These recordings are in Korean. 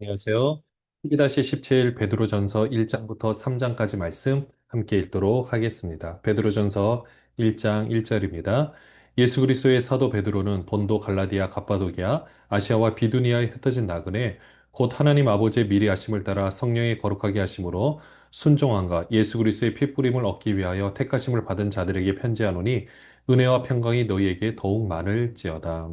안녕하세요. 12-17 베드로전서 1장부터 3장까지 말씀 함께 읽도록 하겠습니다. 베드로전서 1장 1절입니다. 예수 그리스도의 사도 베드로는 본도 갈라디아 갑바도기아 아시아와 비두니아에 흩어진 나그네 곧 하나님 아버지의 미리 하심을 따라 성령의 거룩하게 하심으로 순종함과 예수 그리스도의 피뿌림을 얻기 위하여 택하심을 받은 자들에게 편지하노니 은혜와 평강이 너희에게 더욱 많을지어다.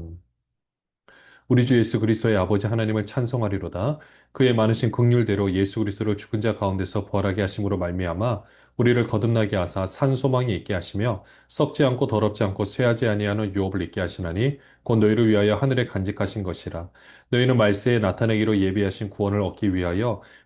우리 주 예수 그리스도의 아버지 하나님을 찬송하리로다. 그의 많으신 긍휼대로 예수 그리스도를 죽은 자 가운데서 부활하게 하심으로 말미암아 우리를 거듭나게 하사 산 소망이 있게 하시며 썩지 않고 더럽지 않고 쇠하지 아니하는 유업을 있게 하시나니 곧 너희를 위하여 하늘에 간직하신 것이라. 너희는 말세에 나타내기로 예비하신 구원을 얻기 위하여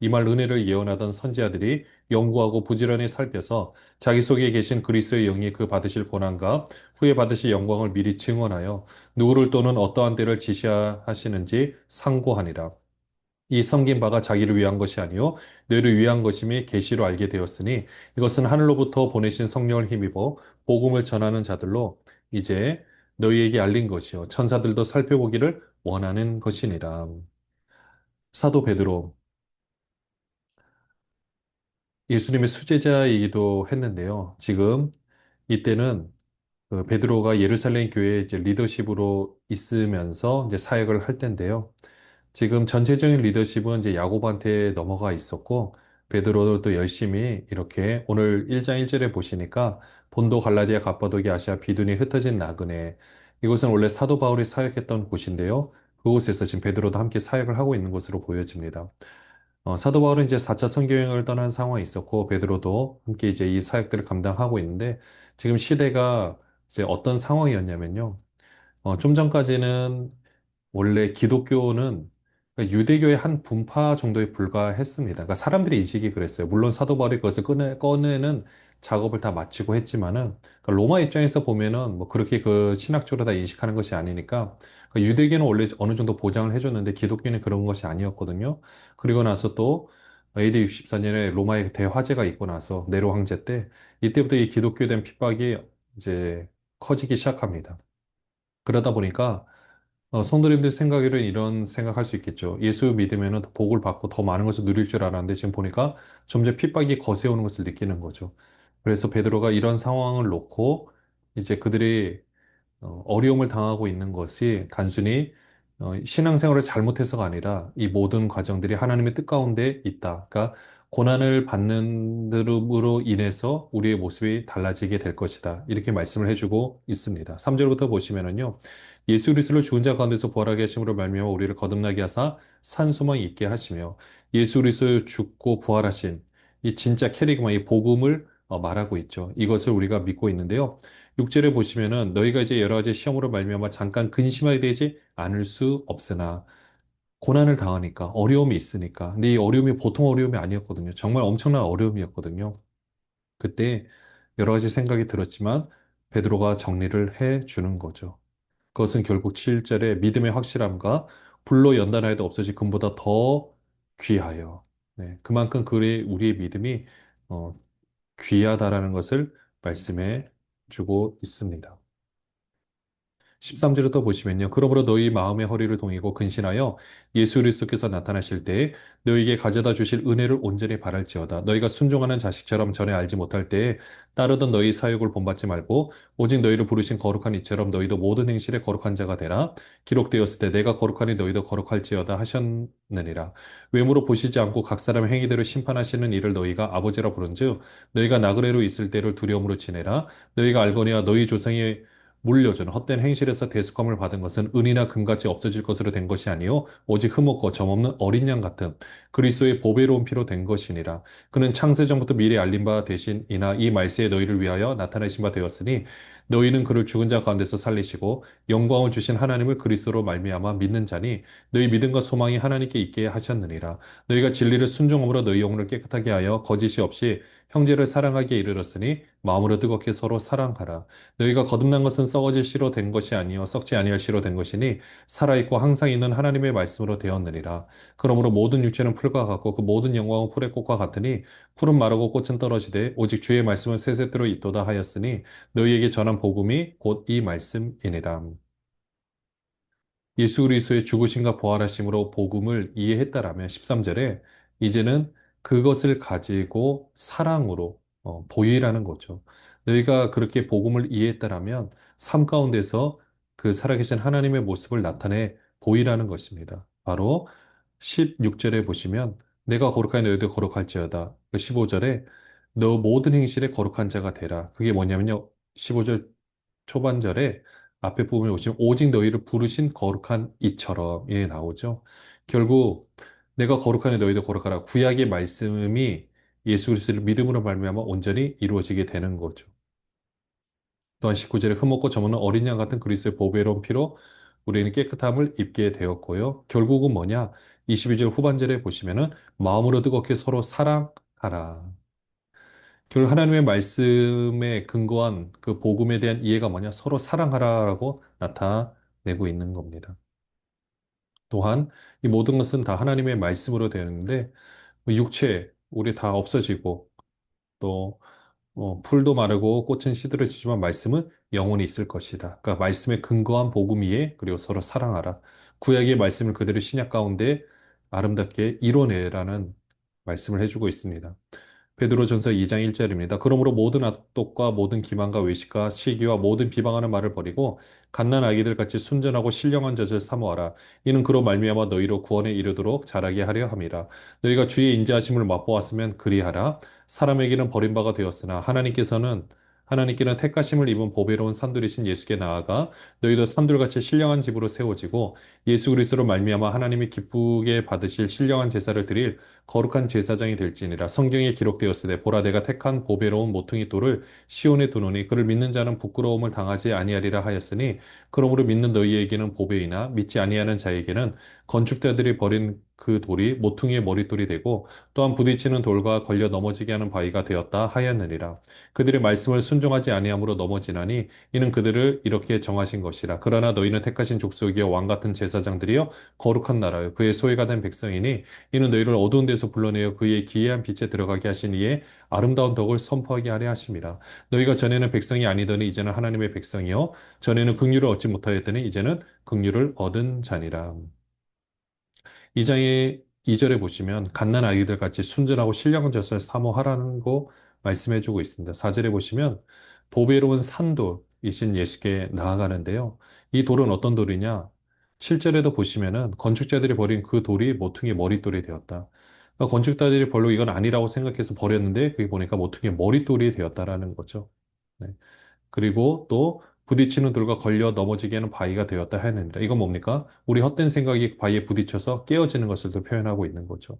이말 은혜를 예언하던 선지자들이 연구하고 부지런히 살펴서 자기 속에 계신 그리스도의 영이 그 받으실 고난과 후에 받으실 영광을 미리 증언하여 누구를 또는 어떠한 때를 지시하시는지 상고하니라. 이 섬긴 바가 자기를 위한 것이 아니요 너희를 위한 것임이 계시로 알게 되었으니 이것은 하늘로부터 보내신 성령을 힘입어 복음을 전하는 자들로 이제 너희에게 알린 것이요 천사들도 살펴보기를 원하는 것이니라. 사도 베드로 예수님의 수제자이기도 했는데요. 지금 이때는 그 베드로가 예루살렘 교회에 이제 리더십으로 있으면서 이제 사역을 할 텐데요. 지금 전체적인 리더십은 이제 야고보한테 넘어가 있었고 베드로도 열심히 이렇게 오늘 1장 1절에 보시니까 본도 갈라디아 갑바도기 아시아 비두니 흩어진 나그네 이곳은 원래 사도 바울이 사역했던 곳인데요. 그곳에서 지금 베드로도 함께 사역을 하고 있는 것으로 보여집니다. 어, 사도 바울은 이제 4차 선교행을 떠난 상황이 있었고 베드로도 함께 이제 이 사역들을 감당하고 있는데 지금 시대가 이제 어떤 상황이었냐면요. 어, 좀 전까지는 원래 기독교는 그러니까 유대교의 한 분파 정도에 불과했습니다. 그러니까 사람들의 인식이 그랬어요. 물론 사도 바울이 그것을 꺼내, 꺼내는 작업을 다 마치고 했지만은 그러니까 로마 입장에서 보면은 뭐 그렇게 그 신학적으로 다 인식하는 것이 아니니까 그러니까 유대교는 원래 어느 정도 보장을 해줬는데 기독교는 그런 것이 아니었거든요. 그리고 나서 또 AD 64년에 로마의 대화재가 있고 나서 네로 황제 때 이때부터 이 기독교에 대한 핍박이 이제 커지기 시작합니다. 그러다 보니까 어, 성도님들 생각에는 이런 생각할 수 있겠죠. 예수 믿으면 더 복을 받고 더 많은 것을 누릴 줄 알았는데 지금 보니까 점점 핍박이 거세오는 것을 느끼는 거죠. 그래서 베드로가 이런 상황을 놓고 이제 그들이 어, 어려움을 당하고 있는 것이 단순히 어, 신앙생활을 잘못해서가 아니라 이 모든 과정들이 하나님의 뜻 가운데 있다. 그러니까 고난을 받는 으로 인해서 우리의 모습이 달라지게 될 것이다. 이렇게 말씀을 해주고 있습니다. 3절부터 보시면은요. 예수 그리스도를 죽은 자 가운데서 부활하게 하심으로 말미암아 우리를 거듭나게 하사 산 소망이 있게 하시며 예수 그리스도 죽고 부활하신 이 진짜 캐리그마 이 복음을 어, 말하고 있죠. 이것을 우리가 믿고 있는데요. 6절에 보시면은 너희가 이제 여러 가지 시험으로 말미암아 잠깐 근심하게 되지 않을 수 없으나 고난을 당하니까 어려움이 있으니까 근데 이 어려움이 보통 어려움이 아니었거든요. 정말 엄청난 어려움이었거든요. 그때 여러 가지 생각이 들었지만 베드로가 정리를 해 주는 거죠. 그것은 결국 7절의 믿음의 확실함과 불로 연단하여도 없어질 금보다 더 귀하여. 네, 그만큼 그의 우리의 믿음이 어, 귀하다라는 것을 말씀해 주고 있습니다. 13절을 또 보시면요. 그러므로 너희 마음의 허리를 동이고 근신하여 예수 그리스도께서 나타나실 때에 너희에게 가져다 주실 은혜를 온전히 바랄지어다. 너희가 순종하는 자식처럼 전에 알지 못할 때에 따르던 너희 사역을 본받지 말고 오직 너희를 부르신 거룩한 이처럼 너희도 모든 행실에 거룩한 자가 되라. 기록되었을 때 내가 거룩하니 너희도 거룩할지어다 하셨느니라. 외모로 보시지 않고 각 사람 행위대로 심판하시는 이를 너희가 아버지라 부른즉 너희가 나그네로 있을 때를 두려움으로 지내라. 너희가 알거니와 너희 조상이 물려준 헛된 행실에서 대속함을 받은 것은 은이나 금같이 없어질 것으로 된 것이 아니요 오직 흠없고 점없는 어린 양 같은 그리스도의 보배로운 피로 된 것이니라. 그는 창세전부터 미리 알린 바 되신이나 이 말세에 너희를 위하여 나타내신 바 되었으니 너희는 그를 죽은 자 가운데서 살리시고 영광을 주신 하나님을 그리스도로 말미암아 믿는 자니 너희 믿음과 소망이 하나님께 있게 하셨느니라. 너희가 진리를 순종함으로 너희 영혼을 깨끗하게 하여 거짓이 없이 형제를 사랑하기에 이르렀으니 마음으로 뜨겁게 서로 사랑하라. 너희가 거듭난 것은 썩어질 씨로 된 것이 아니요 썩지 아니할 씨로 된 것이니 살아 있고 항상 있는 하나님의 말씀으로 되었느니라. 그러므로 모든 육체는 풀과 같고 그 모든 영광은 풀의 꽃과 같으니 풀은 마르고 꽃은 떨어지되 오직 주의 말씀은 세세대로 있도다 하였으니 너희에게 전한 복음이 곧 이 말씀이니라. 예수 그리스도의 죽으심과 부활하심으로 복음을 이해했다라면 13절에 이제는 그것을 가지고 사랑으로 어, 보이라는 거죠. 너희가 그렇게 복음을 이해했다라면 삶 가운데서 그 살아계신 하나님의 모습을 나타내 보이라는 것입니다. 바로 16절에 보시면 내가 거룩하니 너희도 거룩할지어다. 15절에 너 모든 행실에 거룩한 자가 되라. 그게 뭐냐면요. 15절 초반절에 앞에 부분에 보시면 오직 너희를 부르신 거룩한 이처럼 예 나오죠. 결국 내가 거룩하니 너희도 거룩하라. 구약의 말씀이 예수 그리스도를 믿음으로 말미암아 온전히 이루어지게 되는 거죠. 또한 19절에 흠없고 점없는 어린 양 같은 그리스도의 보배로운 피로 우리는 깨끗함을 입게 되었고요. 결국은 뭐냐? 22절 후반절에 보시면은 마음으로 뜨겁게 서로 사랑하라. 결국 하나님의 말씀에 근거한 그 복음에 대한 이해가 뭐냐? 서로 사랑하라라고 나타내고 있는 겁니다. 또한 이 모든 것은 다 하나님의 말씀으로 되는데 뭐 육체 우리 다 없어지고 또 어, 풀도 마르고 꽃은 시들어지지만 말씀은 영원히 있을 것이다. 그러니까 말씀에 근거한 복음 위에 그리고 서로 사랑하라. 구약의 말씀을 그대로 신약 가운데 아름답게 이뤄내라는 말씀을 해주고 있습니다. 베드로전서 2장 1절입니다. 그러므로 모든 악독과 모든 기만과 외식과 시기와 모든 비방하는 말을 버리고 갓난 아기들 같이 순전하고 신령한 젖을 사모하라. 이는 그로 말미암아 너희로 구원에 이르도록 자라게 하려 함이라. 너희가 주의 인자하심을 맛보았으면 그리하라. 사람에게는 버림바가 되었으나 하나님께서는 하나님께는 택하심을 입은 보배로운 산돌이신 예수께 나아가 너희도 산돌같이 신령한 집으로 세워지고 예수 그리스도로 말미암아 하나님이 기쁘게 받으실 신령한 제사를 드릴 거룩한 제사장이 될지니라 성경에 기록되었으되 보라 내가 택한 보배로운 모퉁이 돌을 시온에 두노니 그를 믿는 자는 부끄러움을 당하지 아니하리라 하였으니 그러므로 믿는 너희에게는 보배이나 믿지 아니하는 자에게는 건축자들이 버린 그 돌이 모퉁이의 머릿돌이 되고 또한 부딪히는 돌과 걸려 넘어지게 하는 바위가 되었다 하였느니라. 그들의 말씀을 순종하지 아니함으로 넘어지나니 이는 그들을 이렇게 정하신 것이라. 그러나 너희는 택하신 족속이여 왕 같은 제사장들이여 거룩한 나라여 그의 소외가 된 백성이니 이는 너희를 어두운 데서 불러내어 그의 기이한 빛에 들어가게 하신 이에 아름다운 덕을 선포하게 하려 하심이라. 너희가 전에는 백성이 아니더니 이제는 하나님의 백성이요 전에는 긍휼을 얻지 못하였더니 이제는 긍휼을 얻은 자니라. 이 장의 2절에 보시면 갓난 아이들 같이 순전하고 신령한 젖을 사모하라는 거 말씀해 주고 있습니다. 4절에 보시면 보배로운 산돌이신 예수께 나아가는데요. 이 돌은 어떤 돌이냐? 7절에도 보시면은 건축자들이 버린 그 돌이 모퉁이 머릿돌이 되었다. 그러니까 건축자들이 별로 이건 아니라고 생각해서 버렸는데 그게 보니까 모퉁이 머릿돌이 되었다라는 거죠. 네. 그리고 또 부딪히는 돌과 걸려 넘어지게 하는 바위가 되었다 하느니라. 이건 뭡니까? 우리 헛된 생각이 바위에 부딪혀서 깨어지는 것을 또 표현하고 있는 거죠.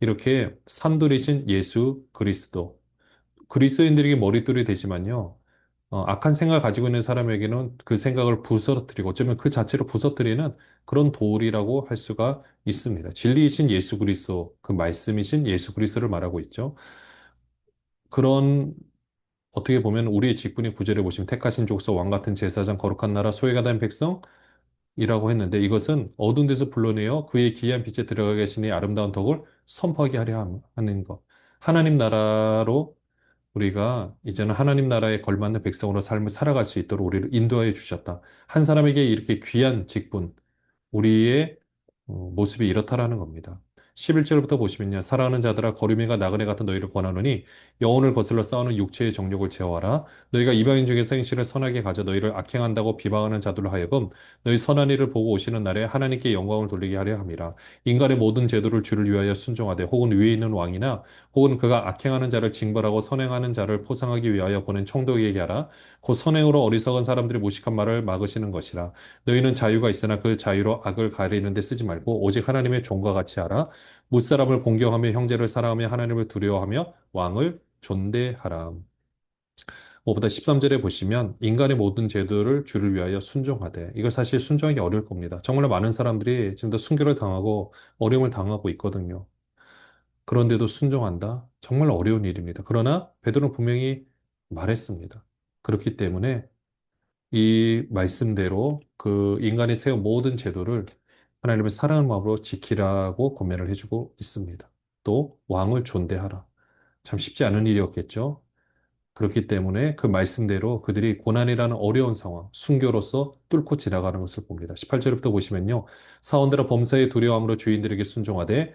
이렇게 산돌이신 예수 그리스도. 그리스도인들에게 머릿돌이 되지만요. 어, 악한 생각을 가지고 있는 사람에게는 그 생각을 부서뜨리고 어쩌면 그 자체로 부서뜨리는 그런 돌이라고 할 수가 있습니다. 진리이신 예수 그리스도, 그 말씀이신 예수 그리스도를 말하고 있죠. 그런 어떻게 보면 우리의 직분이 구절에 보시면 택하신 족속 왕 같은 제사장 거룩한 나라 소외가 된 백성이라고 했는데 이것은 어두운 데서 불러내어 그의 기이한 빛에 들어가 계시니 아름다운 덕을 선포하게 하려 하는 것. 하나님 나라로 우리가 이제는 하나님 나라에 걸맞는 백성으로 삶을 살아갈 수 있도록 우리를 인도하여 주셨다. 한 사람에게 이렇게 귀한 직분, 우리의 어, 모습이 이렇다라는 겁니다. 11절부터 보시면요. 사랑하는 자들아 거류미가 나그네 같은 너희를 권하노니 영혼을 거슬러 싸우는 육체의 정욕을 제어하라. 너희가 이방인 중에서 행실을 선하게 가져 너희를 악행한다고 비방하는 자들로 하여금 너희 선한 일을 보고 오시는 날에 하나님께 영광을 돌리게 하려 함이라. 인간의 모든 제도를 주를 위하여 순종하되 혹은 위에 있는 왕이나 혹은 그가 악행하는 자를 징벌하고 선행하는 자를 포상하기 위하여 보낸 총독에게 하라. 그 선행으로 어리석은 사람들이 무식한 말을 막으시는 것이라. 너희는 자유가 있으나 그 자유로 악을 가리는 데 쓰지 말고 오직 하나님의 종과 같이 하라. 무사람을 공경하며 형제를 사랑하며 하나님을 두려워하며 왕을 존대하라. 무엇보다 13절에 보시면 인간의 모든 제도를 주를 위하여 순종하되 이거 사실 순종하기 어려울 겁니다. 정말로 많은 사람들이 지금도 순교를 당하고 어려움을 당하고 있거든요. 그런데도 순종한다? 정말 어려운 일입니다. 그러나 베드로는 분명히 말했습니다. 그렇기 때문에 이 말씀대로 그 인간이 세운 모든 제도를 하나님의 사랑하는 마음으로 지키라고 권면을 해주고 있습니다. 또 왕을 존대하라. 참 쉽지 않은 일이었겠죠. 그렇기 때문에 그 말씀대로 그들이 고난이라는 어려운 상황, 순교로서 뚫고 지나가는 것을 봅니다. 18절부터 보시면요. 사원들아 범사의 두려움으로 주인들에게 순종하되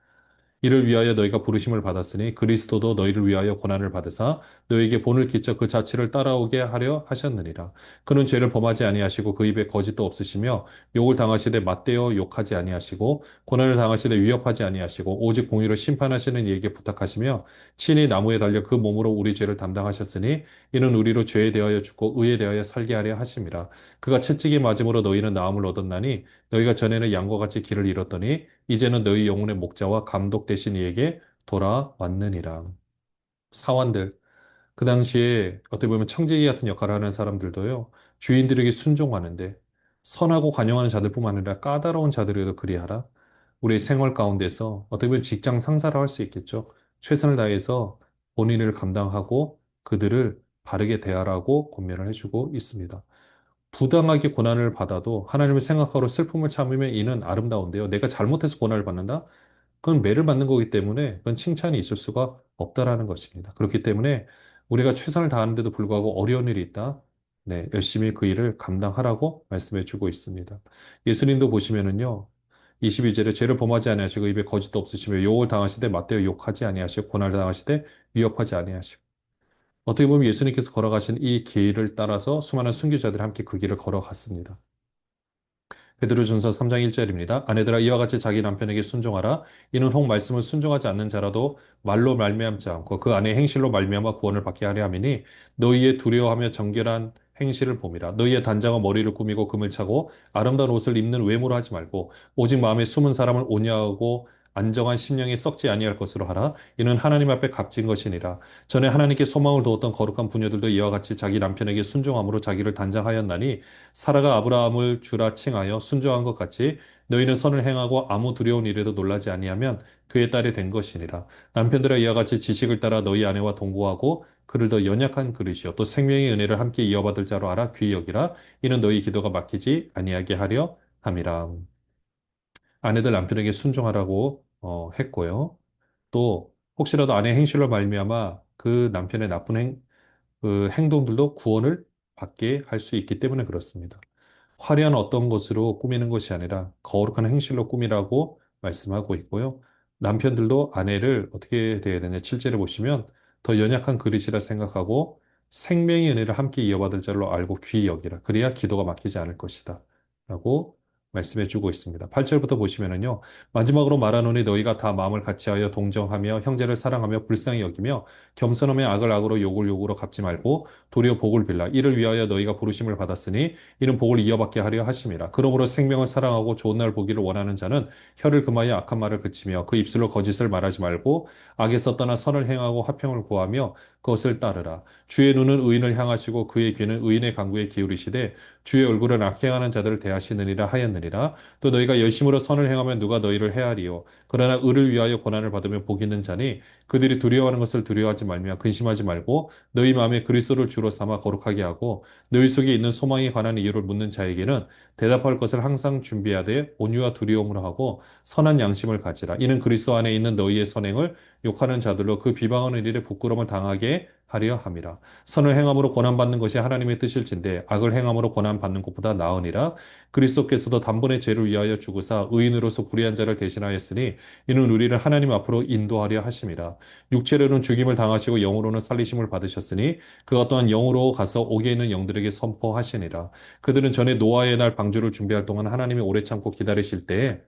이를 위하여 너희가 부르심을 받았으니 그리스도도 너희를 위하여 고난을 받으사 너희에게 본을 끼쳐 그 자취를 따라오게 하려 하셨느니라. 그는 죄를 범하지 아니하시고 그 입에 거짓도 없으시며 욕을 당하시되 맞대어 욕하지 아니하시고 고난을 당하시되 위협하지 아니하시고 오직 공의로 심판하시는 이에게 부탁하시며 친히 나무에 달려 그 몸으로 우리 죄를 담당하셨으니 이는 우리로 죄에 대하여 죽고 의에 대하여 살게 하려 하심이라. 그가 채찍이 맞음으로 너희는 나음을 얻었나니 너희가 전에는 양과 같이 길을 잃었더니 이제는 너희 영혼의 목자와 감독 되신 이에게 돌아왔느니라. 사원들, 그 당시에 어떻게 보면 청지기 같은 역할을 하는 사람들도요, 주인들에게 순종하는데 선하고 관용하는 자들뿐만 아니라 까다로운 자들에도 그리하라. 우리의 생활 가운데서 어떻게 보면 직장 상사를 할수 있겠죠. 최선을 다해서 본인을 감당하고 그들을 바르게 대하라고 권면을 해주고 있습니다. 부당하게 고난을 받아도 하나님을 생각하고 슬픔을 참으면 이는 아름다운데요. 내가 잘못해서 고난을 받는다? 그건 매를 받는 거기 때문에 그건 칭찬이 있을 수가 없다라는 것입니다. 그렇기 때문에 우리가 최선을 다하는데도 불구하고 어려운 일이 있다. 네, 열심히 그 일을 감당하라고 말씀해 주고 있습니다. 예수님도 보시면은요. 22절에 죄를 범하지 아니하시고 입에 거짓도 없으시며 욕을 당하시되 맞대어 욕하지 아니하시고 고난을 당하시되 위협하지 아니하시고 어떻게 보면 예수님께서 걸어가신 이 길을 따라서 수많은 순교자들이 함께 그 길을 걸어갔습니다. 베드로전서 3장 1절입니다. 아내들아 이와 같이 자기 남편에게 순종하라. 이는 혹 말씀을 순종하지 않는 자라도 말로 말미암지 않고 그 안에 행실로 말미암아 구원을 받게 하려 함이니 너희의 두려워하며 정결한 행실을 봄이라. 너희의 단장과 머리를 꾸미고 금을 차고 아름다운 옷을 입는 외모로 하지 말고 오직 마음에 숨은 사람을 온유하고 안정한 심령이 썩지 아니할 것으로 하라. 이는 하나님 앞에 값진 것이니라. 전에 하나님께 소망을 두었던 거룩한 부녀들도 이와 같이 자기 남편에게 순종함으로 자기를 단장하였나니 사라가 아브라함을 주라 칭하여 순종한 것 같이 너희는 선을 행하고 아무 두려운 일에도 놀라지 아니하면 그의 딸이 된 것이니라. 남편들아 이와 같이 지식을 따라 너희 아내와 동거하고 그를 더 연약한 그릇이요 또 생명의 은혜를 함께 이어받을 자로 알아 귀히 여기라. 이는 너희 기도가 막히지 아니하게 하려 함이라. 아내들 남편에게 순종하라고 어, 했고요. 또 혹시라도 아내 행실로 말미암아 그 남편의 나쁜 행, 그 행동들도 구원을 받게 할 수 있기 때문에 그렇습니다. 화려한 어떤 것으로 꾸미는 것이 아니라 거룩한 행실로 꾸미라고 말씀하고 있고요. 남편들도 아내를 어떻게 돼야 되냐. 7절에 보시면 더 연약한 그릇이라 생각하고 생명의 은혜를 함께 이어받을 자로 알고 귀히 여기라. 그래야 기도가 막히지 않을 것이다. 라고 말씀해 주고 있습니다. 8절부터 보시면은요. 마지막으로 말하노니 너희가 다 마음을 같이하여 동정하며 형제를 사랑하며 불쌍히 여기며 겸손하며 악을 악으로 욕을 욕으로 갚지 말고 도리어 복을 빌라 이를 위하여 너희가 부르심을 받았으니 이는 복을 이어받게 하려 하심이라. 그러므로 생명을 사랑하고 좋은 날 보기를 원하는 자는 혀를 금하여 악한 말을 그치며 그 입술로 거짓을 말하지 말고 악에서 떠나 선을 행하고 화평을 구하며 그것을 따르라. 주의 눈은 의인을 향하시고 그의 귀는 의인의 강구에 기울이시되 주의 얼굴은 악행하는 자들을 대하시느니라 하였느니라. 또 너희가 열심으로 선을 행하면 누가 너희를 해하리요. 그러나 의를 위하여 고난을 받으면 복 있는 자니 그들이 두려워하는 것을 두려워하지 말며 근심하지 말고 너희 마음에 그리스도를 주로 삼아 거룩하게 하고 너희 속에 있는 소망에 관한 이유를 묻는 자에게는 대답할 것을 항상 준비하되 온유와 두려움으로 하고 선한 양심을 가지라. 이는 그리스도 안에 있는 너희의 선행을 욕하는 자들로 그 비방하는 일에 부끄러움을 당하게 하려 함이라. 선을 행함으로 고난받는 것이 하나님의 뜻일진데 악을 행함으로 고난받는 것보다 나으니라. 그리스도께서도 단번에 죄를 위하여 죽으사 의인으로서 불의한 자를 대신하였으니 이는 우리를 하나님 앞으로 인도하려 하심이라. 육체로는 죽임을 당하시고 영으로는 살리심을 받으셨으니 그가 또한 영으로 가서 옥에 있는 영들에게 선포하시니라. 그들은 전에 노아의 날 방주를 준비할 동안 하나님이 오래 참고 기다리실 때에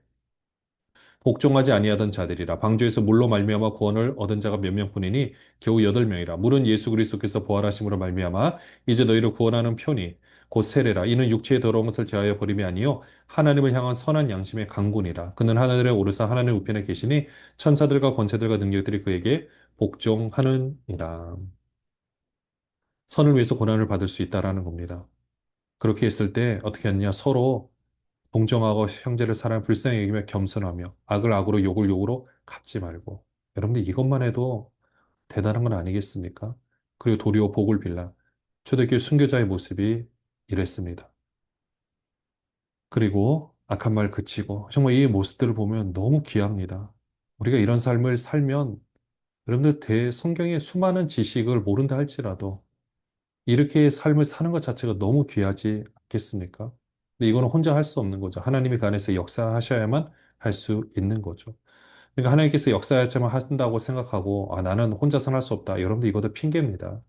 복종하지 아니하던 자들이라 방주에서 물로 말미암아 구원을 얻은 자가 몇 명뿐이니 겨우 여덟 명이라. 물은 예수 그리스도께서 부활하심으로 말미암아 이제 너희를 구원하는 편이 곧 세례라. 이는 육체의 더러운 것을 제하여 버림이 아니요 하나님을 향한 선한 양심의 강군이라. 그는 하늘에 오르사 하나님 우편에 계시니 천사들과 권세들과 능력들이 그에게 복종하느니라. 선을 위해서 고난을 받을 수 있다라는 겁니다. 그렇게 했을 때 어떻게 하느냐? 서로 동정하고 형제를 사랑 불쌍히 여기며 겸손하며 악을 악으로 욕을 욕으로 갚지 말고 여러분들 이것만 해도 대단한 건 아니겠습니까? 그리고 도리어 복을 빌라 초대교회 순교자의 모습이 이랬습니다. 그리고 악한 말 그치고 정말 이 모습들을 보면 너무 귀합니다. 우리가 이런 삶을 살면 여러분들 대 성경의 수많은 지식을 모른다 할지라도 이렇게 삶을 사는 것 자체가 너무 귀하지 않겠습니까? 근데 이거는 혼자 할 수 없는 거죠. 하나님이 그 안에서 역사하셔야만 할 수 있는 거죠. 그러니까 하나님께서 역사하셔야만 하신다고 생각하고, 아, 나는 혼자서는 할 수 없다. 여러분들 이것도 핑계입니다.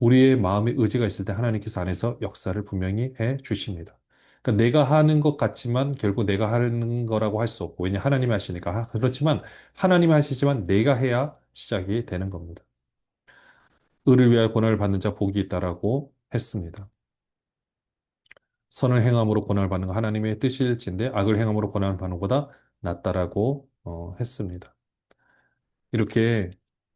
우리의 마음의 의지가 있을 때 하나님께서 안에서 역사를 분명히 해 주십니다. 그러니까 내가 하는 것 같지만 결국 내가 하는 거라고 할 수 없고, 왜냐 하나님이 하시니까. 아, 그렇지만 하나님이 하시지만 내가 해야 시작이 되는 겁니다. 의를 위하여 고난을 받는 자 복이 있다라고 했습니다. 선을 행함으로 고난을 받는 거 하나님의 뜻일진데 악을 행함으로 고난을 받는 것보다 낫다라고 어, 했습니다. 이렇게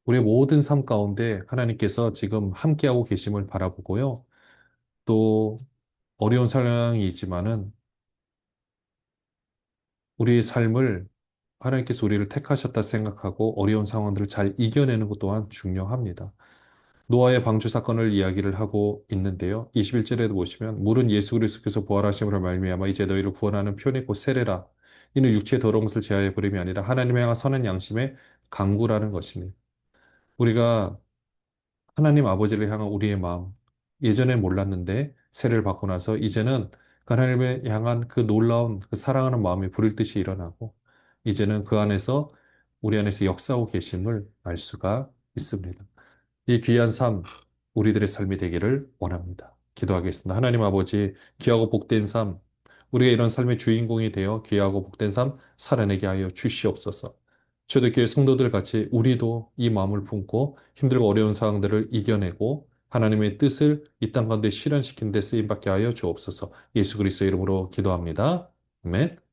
우리의 모든 삶 가운데 하나님께서 지금 함께하고 계심을 바라보고요. 또 어려운 상황이지만은 우리의 삶을 하나님께서 우리를 택하셨다 생각하고 어려운 상황들을 잘 이겨내는 것 또한 중요합니다. 노아의 방주 사건을 이야기를 하고 있는데요. 21절에도 보시면 물은 예수 그리스도께서 부활하심으로 말미암아 이제 너희를 구원하는 곧 세례라. 이는 육체의 더러운 것을 제하여 버림이 아니라 하나님의 향한 선한 양심의 강구라는 것이니 우리가 하나님 아버지를 향한 우리의 마음 예전에 몰랐는데 세례를 받고 나서 이제는 그 하나님을 향한 그 놀라운 그 사랑하는 마음이 불일 듯이 일어나고 이제는 그 안에서 우리 안에서 역사하고 계심을 알 수가 있습니다. 이 귀한 삶, 우리들의 삶이 되기를 원합니다. 기도하겠습니다. 하나님 아버지, 귀하고 복된 삶, 우리가 이런 삶의 주인공이 되어 귀하고 복된 삶 살아내게 하여 주시옵소서. 초대교회 성도들 같이 우리도 이 마음을 품고 힘들고 어려운 상황들을 이겨내고 하나님의 뜻을 이 땅 가운데 실현시키는 데 쓰임받게 하여 주옵소서. 예수 그리스도 이름으로 기도합니다. 아멘.